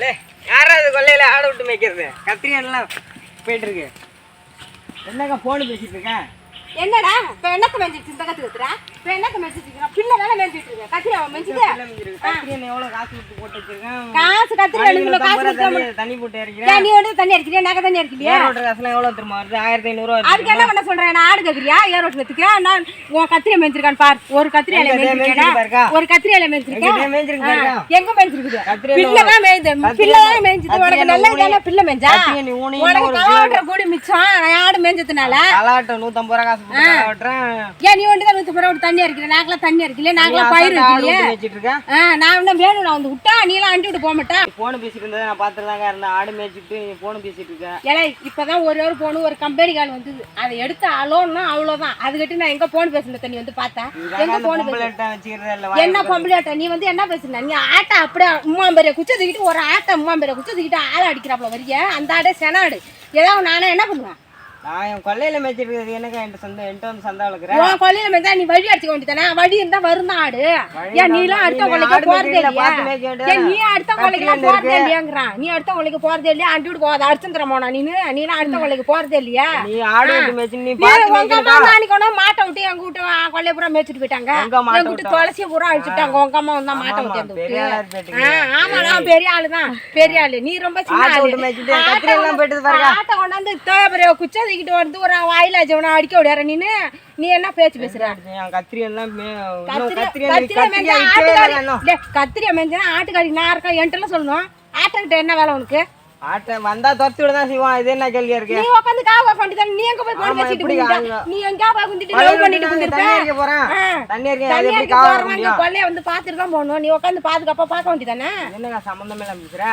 லே யாராவது கொல்லையில் ஆடு விட்டு மேய்க்கிறது? கத்திரி போயிட்டுருக்கு. போயிட்டு இருக்கு என்னக்கா ஃபோனு பேசிட்டு இருக்கேன்? என்னடா இப்போ என்னக்கா மேய்ஞ்சிட்டு இந்த கத்து கத்துறா இப்ப என்னத்த மேய்ச்சிட்டு இருக்கா பிள்ளை தானே மேய்ஞ்சிட்டு இருக்க கத்திரி அவன் மேய்ச்சிது கத்திரி என்ன எவ்வளவு காசு விட்டு போட்டு வச்சிருக்கேன் காசு கத்திரி அடிக்கல காசு ஐநூறு கொடுத்தா தண்ணி- போட்டு இறக்கிறேன் ஏன் நீ வந்து தண்ணி அடிக்கிறியா நகை தண்ணி அடிக்கலையா காசுலாம் எவ்வளவு தெரியுமா? வருது ஆயிரத்தி ஐநூறுவா அதுக்கு என்ன பண்ண சொல்றேன்? நான் ஆடு கேக்குறியா ஏர் ஓட்டுறதுக்கு நான் உன் கத்திரியை மேய்ச்சிருக்கான்னு பார். ஒரு கத்திரி இலை பாருக்கா? ஒரு கத்திரி இலை மேய்ச்சிருக்கேன் எங்க கத்திரி பிள்ளை தான் மேய்து. பிள்ளை தான் மேய்ஞ்சிது உனக்கு நல்ல தானே பிள்ளை ஊனி உனக்கு கூடி மிச்சம். நான் ஆடு மேய்ஞ்சதுனால கலாட்டம் நூத்தம்பது ரூபா காசு ஏன் நீ ஒன்று தான் நூற்றி ரூபா தண்ணி அடிக்கிற நாங்களாம் தண்ணி அடிக்கல நாங்களாம் பயிர் இருக்கேன் ஆ நான் இன்னும் வேணும் நான் வந்து விட்டா நீ எல்லாம் அண்டி விட்டு போக மாட்டா. போன் பேசிட்டு இருந்ததை நான் பார்த்துட்டு தாங்க இருந்தேன். ஆடு மேய்ச்சிட்டு நீ போன் பேசிட்டு இருக்க. ஏலே இப்பதான் ஒரு ஒரு போன் ஒரு கம்பெனி கால் வந்தது. அதை எடுத்து அலோன்னா அவ்வளவுதான். அதுக்கிட்ட நான் எங்க போன் பேசுன தண்ணி வந்து பார்த்தேன் எங்க போன் என்ன பொம்பளையாட்ட நீ வந்து என்ன பேசுன? நீ ஆட்டை அப்படியே உம்மாம்பெரிய குச்சை தூக்கிட்டு ஒரு ஆட்டை உம்மாம்பெரிய குச்சை தூக்கிட்டு ஆளை அடிக்கிறாப்புல வரிய. அந்த ஆடே செனாடு ஏதாவது நானே என்ன பண்ணுவேன்? நான் என் கொல்லையில மேய்ச்சிட்டு இருக்கிறது எனக்கு என்கிட்ட சந்தை என்கிட்ட வந்து சந்தா வளர்க்குறேன் உன் கொல்லையில மேய்ச்சா நீ வழி அடிச்சுக்க வேண்டியதானே வழி இருந்தா ஆடு ஏன் நீ எல்லாம் அடுத்த கொலைக்கு ஆடு போறதே மேய்க்கிறத இல்லையா? பார்த்து மேய்க்க வேண்டியது ஏன் நீ அடுத்த கொலைக்கு கத்திரி போறதே இல்லையாங்கிறான். நீ அடுத்த கொலைக்கு போறதே இல்லையா? அண்டி விட்டு போகாத அடிச்சுந்திர போனா நீ அடுத்த கொலைக்கு போறதே இல்லையா? நீ ஆடு விட்டு மேய்ச்சி நீ நீ பார்த்து உங்க மேய்க்கிறதா அம்மா நாளைக்கு ஒண்ணு மாட்டை விட்டு எங்க வீட்டு கொள்ளைய பூரா மேய்ச்சிட்டு போயிட்டாங்க. எங்க வீட்டு? துளசிய பூரா அழிச்சுட்டாங்க உங்க அம்மா வந்தா மாட்டை விட்டு ஆமா நான் பெரிய ஆளு தான். பெரிய ஆளு. நீ ரொம்ப சின்ன ஆளு. ஆட்டை கொண்டாந்து தேவைய குச்சா தூக்கிட்டு வந்து ஒரு வாயில ஜவனை அடிக்க விடார நீனு நீ என்ன பேச்சு பேசுற? கத்திரி எல்லாம் கத்திரி கத்திரி கத்திரியை கத்திரியா மேய்ஞ்சா விக்கவே இல்லை ஆட்டுக்காரி இன்னும். டேய், கத்திரியை மேய்ஞ்சா ஆட்டுக்காரி நான் இருக்கேன் என்கிட்ட சொல்லணும். ஆட்டுக்கிட்ட என்ன வேலை உனக்கு? ஆட்டை வந்தா துரத்தி விட தான் செய்வான். இது என்ன கேள்வியா இருக்கு? நீ உட்காந்து காவா பண்ணிட்டு நீ எங்க போய் போன் பேசிட்டு. நீ எங்க போய் குந்திட்டு பழைய லவ் பண்ணிட்டு வீட்டுல குந்திருக்க தண்ணி அடிக்க போறேன். ஆ. தண்ணி அடிக்க அது தண்ணி எப்படி அடிக்க காவ போறவங்க முடியும்? கொள்ளைய வந்து பாத்துட்டு தான் போகணும். நீ உட்காந்து பாதுகாப்பா பார்க்க வேண்டியதானே என்னங்க சம்மந்தமே இல்லாம பேசுற?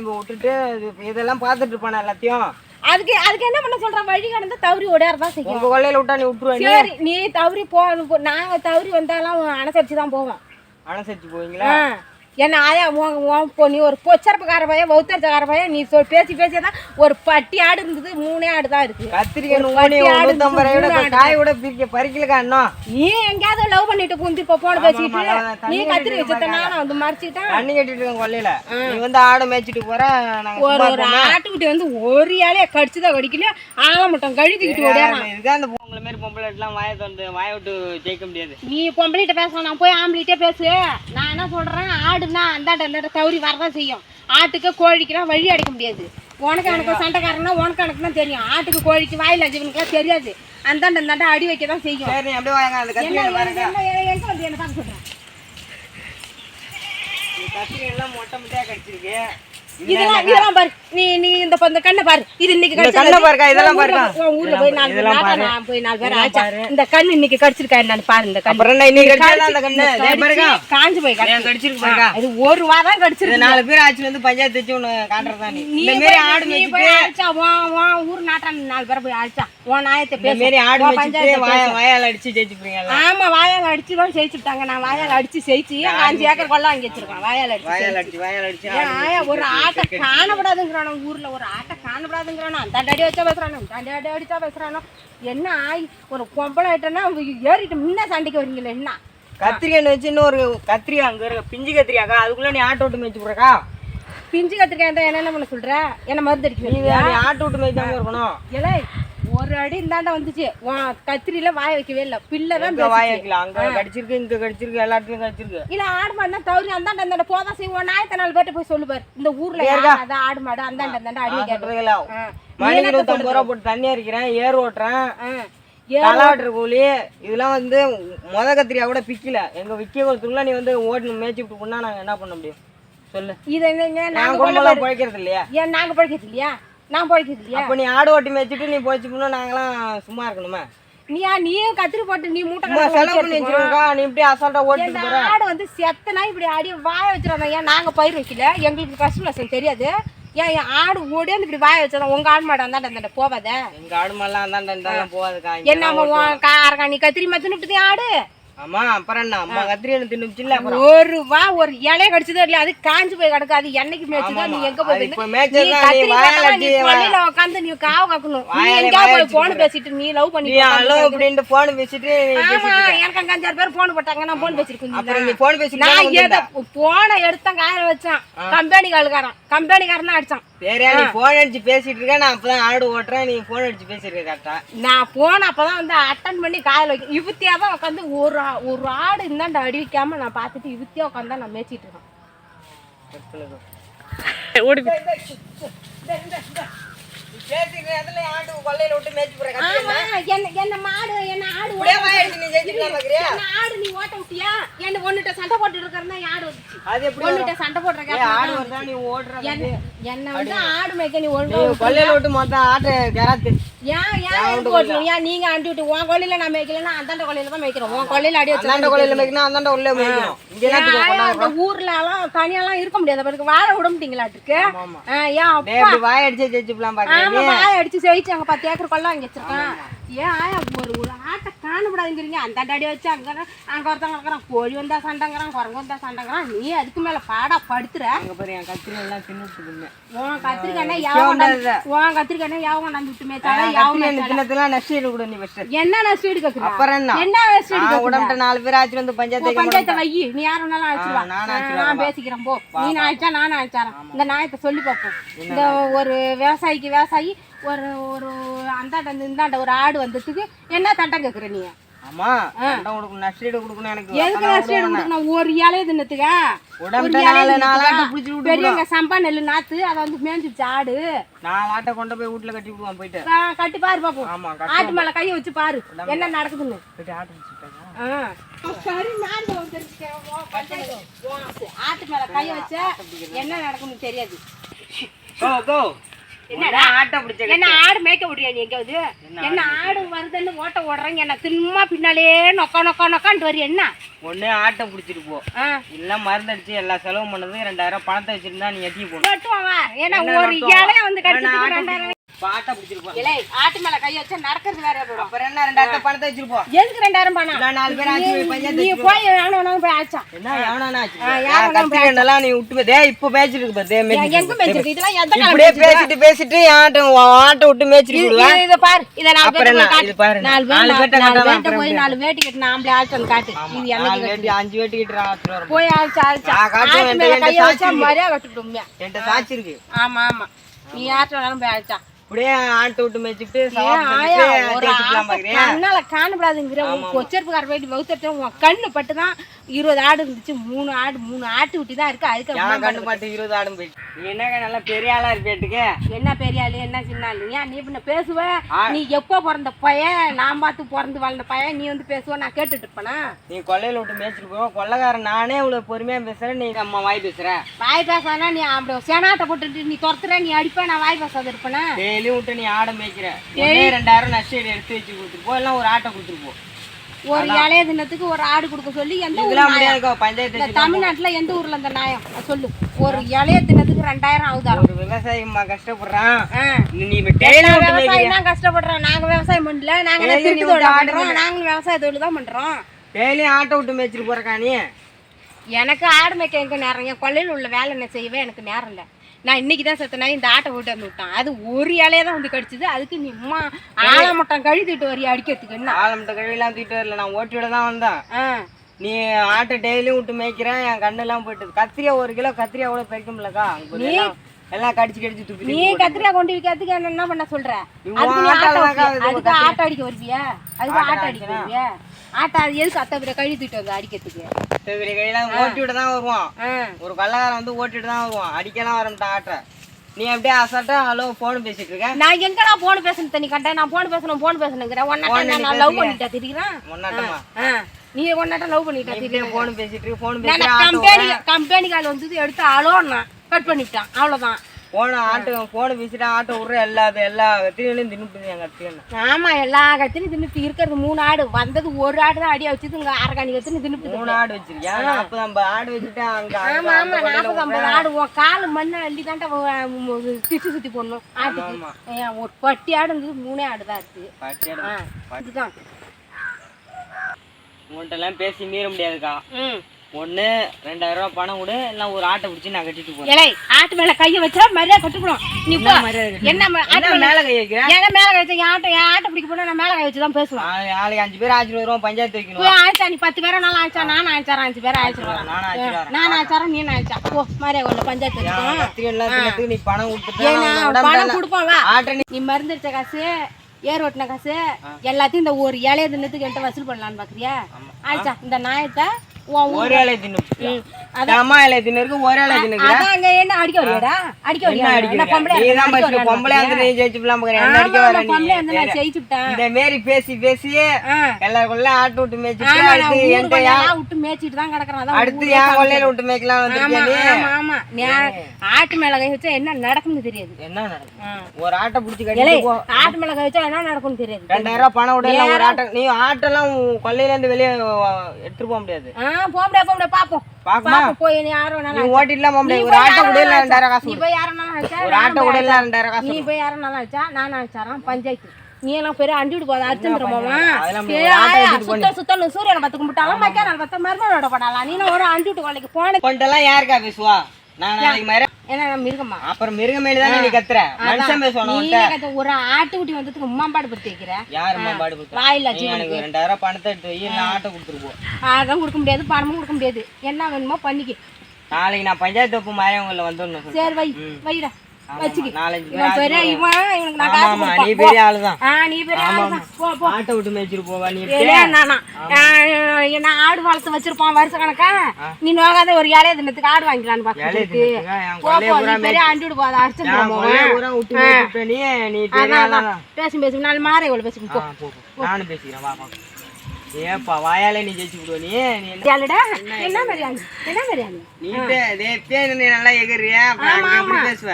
போய் விட்டுட்டு இது- இதெல்லாம் பார்த்துட்டு இருப்பானே எல்லாத்தையும். அதுக்கு அதுக்கு என்ன பண்ண சொல்ற? வழி கடந்து தவறி ஓடியாரதான் செய்யும். உங்க கொள்ளையில விட்டா நீ விட்டுருவ நீ? சரி நீ தவறி போ நாங்க தவறி வந்தாலும் அனுசரிச்சு தான் போவோம் அனுசரிச்சு போவீங்களா. என்ன ஆயா உன் உன் பொ- நீ ஒரு பொச்சரப்புக்கார பையன் வௌத்தரக்கார பையன் நீ சொல் பேசி பேசி தான் ஒரு பட்டி ஆடு இருந்தது மூணே ஆடு தான் இருக்கு. கத்திரிக்காய். காய் விட பிரிக்க பறிக்கலக்கா இன்னும் நீ எங்கேயாவது லவ் பண்ணிட்டு குந்தி இப்போ போன அதான் நீ கத்திரி வச்சத நான் வந்து மறைச்சிட்டேன். தண்ணி கட்டிட்டு இருக்கேன் கொள்ளையில நீ வந்து ஆடு மேய்ச்சிட்டு போற ஒரு? ஆட்டுக்குட்டி வந்து ஒரு இலைய கடிச்சுதான் கடிக்கல ஆக மட்டும் கழுதிக்கிட்டு ஓடியாரான் இதுதான் அந்த உங்களை மாதிரி பொம்பளை எல்லாம் வாயை திறந்து வாயை விட்டு ஜெயிக்க முடியாது. நீ பொம்பளைகிட்ட பேசலாம் நான் போய் ஆம்பளைகிட்டே பேசு. நான் என்ன சொல்றேன் ஆடுனா அந்தாண்ட அந்தாண்ட தவறி வரதான் செய்யும். ஆட்டுக்கு கோழிக்கெல்லாம் வழி அடிக்க முடியாது. உனக்கு எனக்கு சண்டைக்காரனா உனக்கு எனக்கு தான் தெரியும். ஆட்டுக்கு கோழிக்கு வாயில் ஜீவனுக்குலாம் தெரியாது. அந்தாண்ட அந்தாண்ட அடி வைக்க தான் செய்யும். சரி அப்படியே வாங்க அந்த என்ன கத்திரிக்காய் பாருங்க. என்ன என்ன- எங்க வந்து என்ன பார்க்க சொல்றேன் இந்த கத்திரிக்காய் எல்லாம் மொட்டை முட்டையா கடிச்சிருக்கு. இதெல்லாம் இதெல்லாம் பாரு. நீ நீ இந்த இந்த கண்ணை பாரு. இது இன்னைக்கு. கண்ணை பாருக்கா, இதெல்லாம் உன் ஊர்ல- பாருக்கா. போய் நாலு பேர் பாரு. நான் போய் நாலு பேர் ஆச்சா? பாரு. இந்த கண்ணு இன்னைக்கு கடிச்சிருக்கா என்னன்னு பாரு இந்த கண்ணு. இன்னைக்கு கடிச்சா அந்த கண்ணு? பாருங்க கடிச்சு காஞ்சு போய் கடிச்சிருக்கு பாருங்க இது ஒரு வாரம் இது கடிச்சிருக்கு. நாலு பேர் ஆச்சு வந்து பஞ்சாயத்து வச்சு உன்னை காட்டுறதா நீ இந்த ஆடு நீ மேய்ச்சிட்டு போய் அழைச்சா உன் உன் ஊர் நாட்டான் நாலு பேரை போய் அழைச்சா உன் நாயத்தை இந்த பேசு. மாரி ஆடு உன் மேய்ச்சிட்டு பஞ்சாயத்தை வாய பேசு. வாயால அடிச்சு ஜெயிச்சு போறீங்க ஆமா வாயால் அடிச்சு தான் ஜெயிச்சுட்டாங்க. நான் வாயால் அடிச்சு ஜெயிச்சு அங்க அஞ்சு ஏக்கர் கொள்ள வாங்கி வச்சிருக்கேன். வாயால் அடிச்சு வாயால அடிச்சு வாயால அடிச்சு ஏன் ஆயா ஒரு ஆட்டை காணப்படாதுங்கிறானோ ஊர்ல ஒரு ஆட்டை காணப்படாதுங்கிறானோ அந்த அடி வச்சா பேசுறானோ அடி அடிச்சா பேசுறானோ என்ன ஆய் ஒரு பொம்பளை ஆயிட்டேன்னா ஏறிட்டு முன்ன சண்டைக்கு வரீங்களே என்ன? கத்திரிக்காய் வச்சு இன்னொரு கத்திரிக்காய் அங்க இருக்கு. பிஞ்சு கத்திரிக்காக்கா அதுக்குள்ள நீ ஆட்டோ விட்டு மேய்ச்சி போறக்கா பிஞ்சு கத்திரிக்காய் இருந்தா என்ன பண்ண சொல்ற? என்ன மருந்து நீ அடிக்க நீ ஆட்டோ விட்டு மேய்ச்சாம இருக்கணும். ஏலே ஒரு அடி இந்தாண்ட வந்துச்சு. கத்திரியில வாய வைக்கவே இல்லை. பிள்ளை தான் வாய் பேசுச்சு. வைக்கல அங்க கடிச்சிருக்கு இங்க கடிச்சிருக்கு எல்லா இடத்துலயும் கடிச்சிருக்கு. இல்ல ஆடு மாடுனா தவறி அந்தாண்ட அந்தாண்ட போதா செய்வோம். நாயத்தை நாலு பேர்ட்ட போய் சொல்லு பாரு. இந்த ஊர்ல அதான் ஆடு மாடு அந்தாண்ட அந்தாண்ட அடி ஆ. மணிக்கு இருபத்தொம்பது ரூபா போட்டு தண்ணி அரிக்கிறேன் ஏர் ஓட்டுறேன். தலாட்டுற கூலி. இதெல்லாம் வந்து முத கத்திரியா கூட பிக்கல. எங்க விக்க கொடுத்துருல நீ வந்து ஓட்டு மேய்ச்சி விட்டு போனா நாங்க என்ன பண்ண முடியும்? சொல்லு. இது என்னங்க நாங்க பழைக்கிறது இல்லையா? ஏன் நாங்க பழைக்கிறது இல்லையா? நான் பழைக்கிறது இல்லையா அப்ப நீ ஆடு ஓட்டி மேய்ச்சிட்டு நீ போச்சு போனா நாங்களாம் சும்மா இருக்கணுமே? நீயா நீயும் கத்திரி போட்டு நீ மூட்டை செலவு பண்ணி வச்சிருக்கா நீ இப்படி அசால்ட்டா ஓட்டு ஆடு வந்து செத்தனா இப்படி அடி வாய வச்சிருந்தோம் ஏன்? நாங்க பயிர் வைக்கல. எங்களுக்கு கஷ்டம் நஷ்டம் தெரியாது. ஏன் என் ஆடு ஓடியாந்து இப்படி வாய வச்சிருந்தோம் உங்க ஆடு மாடு அந்தாண்ட அந்தாண்ட போவாத? எங்க ஆடு மாடெல்லாம் அந்தாண்ட போகாதுக்கா என்ன உன் காரக்கா நீ கத்திரி மத்துனுட்டு ஆடு? ஆமா அப்புறம் என்ன? அம்மா கத்திரி எனக்கு தின்னுச்சுல்ல அப்புறம்? ஒரு வா ஒரு இலைய கடிச்சதோ இல்லையா அது காஞ்சு போய் கிடக்கு. அது என்னைக்கு மேய்ச்சதோ நீ எங்க போய்? இப்ப உட்காந்து நீ காவ காக்கணும். நீ போய் போன் பேசிட்டு நீ லவ் பண்ணி நீ ஹலோ அப்படின்ட்டு போன் பேசிட்டு ஆமா எனக்கு அங்க அஞ்சாறு பேர் போன் போட்டாங்க. நான் போன் பேசிருக்கேன் அப்புறம் நீ போன் பேசிட்டு நான் போனை எடுத்தேன் காயில வச்சான். கம்பெனி காலுக்காரன் கம்பெனிக்காரன் தான் அடிச்சான் சரியா நீ போன் அடிச்சு பேசிட்டு இருக்க நான் அப்பதான் ஆடு ஓட்டுறேன் நீ போன் அடிச்சு பேசிட்டு இருக்க கரெக்டா நான் போன அப்பதான் வந்து அட்டன் பண்ணி காயல் வைக்க இவுத்தியா தான் உட்காந்து ஒரு ஆ- ஒரு ஆடு இந்தாண்ட அடி வைக்காம நான் பார்த்துட்டு இவுத்தியா உட்காந்து நான் மேய்ச்சிட்டு இருக்கேன் ஓடி ஆடு என்ன? என்ன மாடு என்ன ஆடு என்ன ஆடு நீ ஓட்ட விட்டியா? என்ன ஒன்னுட்ட சண்டை போட்டு இருக்கிறதா ஆடு வந்துச்சு. அது எப்படி ஒன்னுட்ட சண்டை போடுற ஏய், ஆடு வருதா நீ ஓட்டுற என்ன வந்து ஆடு மேய்க்க நீ ஒழுங்கா கொள்ளையில விட்டு மொத்தம் ஆட்டு கராத்து ஏன் ஏன் எடுத்து ஓட்டணும்? ஏன் நீங்க அண்டி விட்டு உன் கொள்ளையில நான் மேய்க்கலன்னா அந்தாண்ட கொள்ளையில தான் மேய்க்கிறோம். உன் கொள்ளையில அடி வச்சு அந்தாண்ட கொள்ளையில மேய்க்கணும் அந்தாண்ட உள்ள மேய்க்கணும். இங்க? அந்த ஊர்ல எல்லாம் தனியெல்லாம் இருக்க முடியாது. பிறகு வாழ விட. ஆ, ஏன் வாய் அடிச்சே பாக்குறேன் ஆமா வாய அடிச்சு செவிச்சு அங்க பத்து ஏக்கர் கொள்ள வாங்கி வச்சிருக்கேன். ஏன் ஆயா ஒரு ஒரு ஆட்டை காணப்படாதுங்கிறீங்க. அந்த அடி வச்சு அங்க அங்க ஒருத்தங்க இருக்கிறான் கோழி வந்தா சண்டைங்கிறான் குரங்கு வந்தா சண்டைங்கிறான். நீ அதுக்கு மேல பாடா படுத்துற. அங்க பாரு என் கத்திரி எல்லாம் தின்னுட்டு உன் கத்திரிக்காய் யாவ கொண்டாந்து உன் கத்திரிக்காய் யாவ கொண்டாந்து விட்டு மேய்ச்சாலும் யாவ கத்திரி அந்த தினத்தெல்லாம் நஷ்டம் கூட நீ ஃபர்ஸ்ட் என்ன நான் ஸ்வீடு கேக்குறா? அப்புறம் என்ன? என்ன நான் உடம்புட்ட நாலு பேர் ஆச்சு வந்து பஞ்சாயத்து பஞ்சாயத்தை வை நீ யாரும் வேணாலும் அழைச்சிருவா நான் பேசிக்கிறேன் போ. நீ நான் அழைச்சா நானும் அழைச்சாரன் இந்த நாயத்தை சொல்லி பார்ப்போம். இந்த ஒரு விவசாயிக்கு விவசாயி ஒரு ஒரு அந்தாண்ட இந்தாண்ட ஒரு ஆடு வந்ததுக்கு என்ன தட்டம் கேக்குற நீ? ஆமா சண்டை கொடுக்கணும் நஷ்டீடு கொடுக்கணும் எனக்கு எதுக்கு நஷ்டம் கொடுக்கணும் ஒரு இலைய தின்னத்துக்கா உடம்புட்ட நாலு நாலு பிடிச்சி விட்டு பெரியவங்க சம்பா நெல்லு நாத்து அதை வந்து மேய்ஞ்சிச்சு ஆடு. நாலு ஆட்டை கொண்டு போய் வீட்டுல கட்டி விடுவான் போயிட்டு. கட்டி பாரு பாப்போம். ஆமா ஆட்டு மேல கையை வச்சு பாரு. என்ன நடக்குதுன்னு. ஆட்டை உன் ஆட்டு மேல கையை வச்சா என்ன நடக்கும்னு தெரியாது. என்ன ஆடு மேய்க்க முடியாது நீ எங்காவது என்ன ஆடு வருதுன்னு ஓட்ட ஓடுறீங்க. என்ன திரும்ப பின்னாலே நொக்கா நொக்கா நொக்கான்ட்டு வரி என்ன? ஒண்ணு ஆட்டை பிடிச்சிட்டு போ. இல்ல மருந்து அடிச்சு எல்லா செலவு பண்ணது ரெண்டாயிரம் பணத்தை வச்சிருந்தா நீ எட்டி வா. ஏன்னா ஒரு? இலைய வந்து ஆட்டை ரெண்டாயிரம் இப்ப ஆட்டை பிடிச்சிட்டு போ இலை ஆட்டு மேல கை வச்சா நடக்கிறது வேற போயிடும் அப்புறம் என்ன ரெண்டாயிரத்தை பணத்தை வச்சிட்டு போ எதுக்கு ரெண்டாயிரம் பணம்? நாலு பேர் ஆச்சு நீ போய் எவனோ வேணாலும் போய் ஆச்சா? என்ன எவனானா ஆச்சு நீ விட்டு டேய் இப்போ பாரு, எங்க மேய்ச்சிருக்கு இதெல்லாம் எந்த காலம் இப்படியே பேசிட்டு பேசிட்டு ஆட்டை ஆட்டை விட்டு மேய்ச்சிட்டு விடுவா இது- இதை பாரு இதை நாலு என்ன? காட்டு. பாரு. நாலு நாலு பேர் போய் நாலு வேட்டி கட்டு நாமளே ஆழ்த்தல் காட்டு. இது வேட்டி அஞ்சு வேட்டி கிட்ட போய் ஆட்டு மேல வச்சா மரியா என்கிட்ட இருக்கு. ஆமா ஆமா. நீ யார்ட்ட வேணாலும் போய் ஆழ்ச்சா அப்படியே ஆட்டை விட்டு மேய்ச்சிட்டு கண்ணால காணப்படாதுங்கிற கொச்சரிப்புக்கார போயிட்டு வகுத்தட்ட உன் கண்ணு பட்டு தான் இருபது ஆடு இருந்துச்சு மூணு ஆடு மூணு ஆட்டு விட்டி தான் இருக்கு. அதுக்கு கண்டு பாட்டு இருபது ஆடும் போயிட்டு. என்னங்க நல்லா பெரிய ஆளா இருப்பேட்டுக்கு என்ன பெரிய ஆளு என்ன சின்ன ஆளு? ஏன் நீ பின்ன பேசுவ. நீ எப்போ பிறந்த பையன்? நான் பார்த்து பிறந்து வளர்ந்த பையன் நீ வந்து பேசுவ நான் கேட்டுட்டு இருப்பேனா? நீ கொல்லையில விட்டு மேய்ச்சிட்டு போவோம் கொள்ளைக்காரன் நானே இவ்வளவு பொறுமையா பேசுறேன் நீ அம்மா வாய் பேசுற. வாய் பேசானா நீ அப்படி சேனாட்டை போட்டுட்டு நீ துரத்துற நீ அடிப்ப நான் வாய் பேசாத இருப்பேனா? டெய்லியும் விட்டு நீ ஆடை மேய்க்கிற. ரெண்டாயிரம் நஷ்டம் எடுத்து வச்சு கொடுத்துட்டு போ. இல்ல ஒரு ஆட்டை கொடுத்துட்டு போ. ஒரு இளைய தினத்துக்கு ஒரு ஆடு கொடுக்க சொல்லி எந்த ஊர் இதெல்லாம் நாயம்? முடியாது பஞ்சாயத்து இந்த வச்சு தமிழ்நாட்டுல எந்த ஊர்ல இந்த நாயம்? அது சொல்லு. ஒரு இளைய தினத்துக்கு ரெண்டாயிரம் ஆகுதாரம் ஒரு விவசாயிம்மா கஷ்டப்படுறான். நீ விவசாயம் தான் கஷ்டப்படுறோம் நாங்க விவசாயம் பண்ணல. நாங்க திருட்டு தொழில் ஆடு பண்றோம். நாங்களும் விவசாய தொழில் தான் பண்றோம். டெய்லியும் ஆட்டை விட்டு மேய்ச்சிட்டு போறக்கா நீ? எனக்கு ஆடு மேய்க்க எங்க நேரம்? என் கொள்ளையில் உள்ள வேலை என்ன செய்யவே எனக்கு நேரம் இல்லை. நான் இன்னைக்கு தான் செத்தனா இந்த ஆட்டை போட்டு வந்து விட்டான். அது ஒரு இலையே தான் வந்து கடிச்சது. அதுக்கு நீ அம்மா ஆலமட்டம் கழுதிட்டு வரி அடிக்கிறதுக்கு என்ன? ஆலம்பிட்ட கழுவிலாம் தூக்கிட்டு வரல. நான் ஓட்டி விட தான் வந்தேன். நீ ஆட்டை டெய்லியும் விட்டு மேய்க்கிறேன். என் கண்ணெல்லாம் போயிட்டு கத்திரியா ஒரு கிலோ கத்திரியா கூட பறிக்கும்லக்கா அங்க பாரு, எல்லாம் கடிச்சு கடிச்சு துப்பி நீ கத்திரிக்காய் கொண்டு விற்கிறதுக்கு என்ன என்ன பண்ண சொல்ற? நீ அதுக்கு ஆட்டை அடிக்க வருவியா? அதுக்கு ஆட்டை அடிக்க வருவியா? ஆட்டை அது எதுக்கு அத்தை பிற கழுதிட்டு வந்து அடிக்கிறதுக்கு? பெரிய கையெல்லாம் ஓட்டி விட தான் வருவான் ஒரு கள்ளக்காரன் வந்து ஓட்டிட்டு தான் வருவான் அடிக்கலாம் வரமாட்டான் ஆட்டை. நீ அப்படியே அசால்ட்டா ஹலோ ஃபோன் பேசிட்டு இருக்க. நான் எங்கடா போன் பேசணும் தண்ணி கண்டேன் நான் போன் பேசணும் போன் பேசணுங்கிறேன் ஒன்னாட்ட நான் லவ் பண்ணிட்டா தெரியுறேன் முன்னாட்டமா? ஆ. நீ ஒன்னாட்ட லவ் பண்ணிட்டா தெரியும் ஃபோன் பேசிட்டு பேசுற ஆட்டோ கம்பெனி கம்பெனி கால் வந்தது எடுத்து அலோன்னா கட் பண்ணிட்டான். அவ்வளவுதான். ஃபோன் ஆட்டோ ஃபோன் பேசிட்டு ஆட்டோ விட்ற எல்லா எல்லா கத்திரிகளையும் தின்னுட்டு எங்க கத்திரிகள் ஆமா எல்லா கத்தினும் தின்னுட்டு இருக்கிறது மூணு ஆடு. வந்தது ஒரு ஆடு தான் அடியா வச்சது. இங்க அரகாணி கத்தினு தின்னுட்டு மூணு ஆடு வச்சிருக்கியா? நாற்பது ஐம்பது ஆடு வச்சுட்டு அங்க ஆமா ஆமா நாற்பது ஐம்பது ஆடு. உன் காலு மண்ணை அள்ளி தாண்டா சுத்தி சுத்தி போடணும். ஆட்டுக்கு. ஒரு பட்டி ஆடு இருந்தது மூணே ஆடு தான் இருக்கு. பட்டியாடு ஆ இதுதான். உங்கள்கிட்ட எல்லாம் பேசி மீற முடியாதுக்கா. ம். ஒண்ணு ரெண்டாயிரம் ரூபாய் பணம் கொடு இல்லை ஒரு ஆட்டை பிடிச்சி நான் கட்டிட்டு போறேன். ஏலே ஆட்டு மேல கைய வச்சா மரியாதை கட்டுக்கணும் நீ போ? என்ன ஆட்டு மேல கை வைக்கிறேன் ஏன்னா மேல கை வச்சா ஆட்டை என் ஆட்டை பிடிக்க போனா நான் மேல கை வச்சு தான் பேசுவேன் நாளைக்கு அஞ்சு பேர் ஆச்சு வருவோம் பஞ்சாயத்து வைக்கணும். போய் ஆயிடுச்சா நீ பத்து பேரை நாள் ஆயிடுச்சா நானும் ஆயிடுச்சாரா அஞ்சு பேரை ஆயிடுச்சு நானும் நான் ஆயிடுச்சாரா நீ ஆயிடுச்சா போ மரியாதை கொள்ள பஞ்சாயத்து வச்சுக்கோ. நீ பணம் கொடுத்துட்டு பணம். கொடுப்போம் வா ஆட்டை நீ நீ மருந்து அடிச்ச காசு ஏர் ஓட்டின காசு எல்லாத்தையும் இந்த ஒரு இலைய தின்னத்துக்கு என்கிட்ட வசூல் பண்ணலான்னு பாக்குறியா? ஆயிடுச்சா இந்த நாயத்தை ஒரு இலை தின்னு ம், அம்மா இலை தின்னு ஒரு இலை தின்னுக்கு அதான் அங்க என்ன அடிக்க வரியாடா? அடிக்க வரியா? பொம்பளை நீ தான் பொம்பளை நீ ஜெயிச்சு என்ன அடிக்க வர நான் பொம்பளை வந்து நான் நீ ஜெயிச்சுட்டேன் இந்த மாரி பேசி பேசி. எல்லாருக்குள்ள ஆட்டு விட்டு மேய்ச்சிட்டு அடுத்து என்கிட்ட ஊருக்குள்ள ஏன் எல்லாம் விட்டு மேய்ச்சிட்டு தான் கிடக்குறேன். அதான் அடுத்து கொள்ளையில விட்டு மேய்க்கலாம் நீ? ஆமா நான் ஆட்டு மேல கை வச்சா என்ன நடக்கும்னு தெரியாது. என்ன நடக்கும். ஒரு ஆட்டை பிடிச்சி போ. ஆட்டு மேல கை வச்சா என்ன நடக்கும்னு தெரியாது. ரெண்டாயிரம் ரூபாய் பணம் விட ஒரு ஆட்டை நீ ஆட்டெல்லாம் கொல்லையில இருந்து வெளியே எடுத்துட்டு போக முடியாது. போம்டா போம்டா பாப்போம். பாக்குமா? போய் நீ யாரும் நீ வேணாலும் ஓட்டிட்டுலாம் போக முடியாது நீ ஒரு ஆட்டை கூட இல்ல ரெண்டாயிரம் காசு நீ. போய் யாரும் நாளும் அடிச்சா ஒரு ஆட்டை கூட இல்ல ரெண்டாயிரம் காசு நீ போய் யாரும் நாளும் அடிச்சா நானும் அடிச்சாராம் பஞ்சாயத்து. நீ எல்லாம் பெரிய அண்டி விட்டு போதா அர்ச்சந்திரமாவா அதெல்லாம் முடியாது. ஒரு ஆட்டை வச்சுட்டு சுத்த சுத்தம் சூரியனை பார்த்து கும்பிட்டாலும் மக்கா நாள் பார்த்த மருமனோட படாலாம் நீ ஒரு அண்டி விட்டு கொள்ளைக்கு போன கொண்டெல்லாம் யாருக்கா பேசுவா? நான் நாளைக்கு மாதிரி மிருகமா? அப்புறம் மிருகமேலு தானே நீ கத்துற? மனுஷன் நீ ஒரு ஆட்டுக்குட்டி வந்ததுக்கு படுத்தி வைக்கிற? யாரும்மா பாடு கொடுத்தா? வாயில நீ எனக்கு ரெண்டாயிரம் பணத்தை எடுத்து வை நான் ஆட்டை அதெல்லாம் கொடுக்க முடியாது பணமும் கொடுக்க முடியாது. என்ன வேணுமோ பண்ணிக்க. நாளைக்கு நான் பஞ்சாயத்து ஒப்பு வந்துடணும் சொல்லு. சரி வை. வைடா. ஆடு வளர்த்து வச்சிருப்பான் வருஷ கணக்கா? நீ நோகாத ஒரு இலைய தினத்துக்கு ஆடு வாங்கிக்கலான்னு இலைய பாக்குறதுக்கு தின்னத்துக்கா? என் போ கொல்லைய போ பூரா நீ பெரிய அண்டி விடு போதா என் அடிச்சிருந்தோம் கொல்லைய பூரா விட்டு மேய்ச்சிட்டு நீ நீ பெரிய ஆளுதான். பேசும் பேசும். நாலு மாற இவ்வளவு பேசும். நானும் பேசிக்கிறேன். ஏப்பா வாயாலே நீ ஜெயிச்சு விடுவ நீ? நீ என்ன மாதிரியானு நீ பேரு நல்லா எகிறியா அங்க பேசுவ.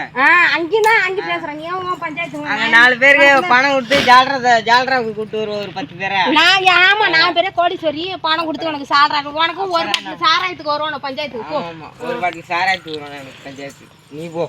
அங்கே பேசுறேன் நீ உன் பஞ்சாயத்து உன் அங்க நாலு பேருக்கு பணம் கொடுத்து ஜாலரத ஜாலரா கூப்பிட்டு வருவோம் ஒரு பத்து பேரை. நான் ஆமா நான் பெரிய கோடீஸ்வரி பணம் கொடுத்து உனக்கு சாடுறாங்க உனக்கும் ஒரு பத்து சாராயத்துக்கு வருவோம் பஞ்சாயத்துக்கு போ. ஒரு பாட்டுக்கு சாராயத்து வரும் எனக்கு பஞ்சாயத்து நீ போ.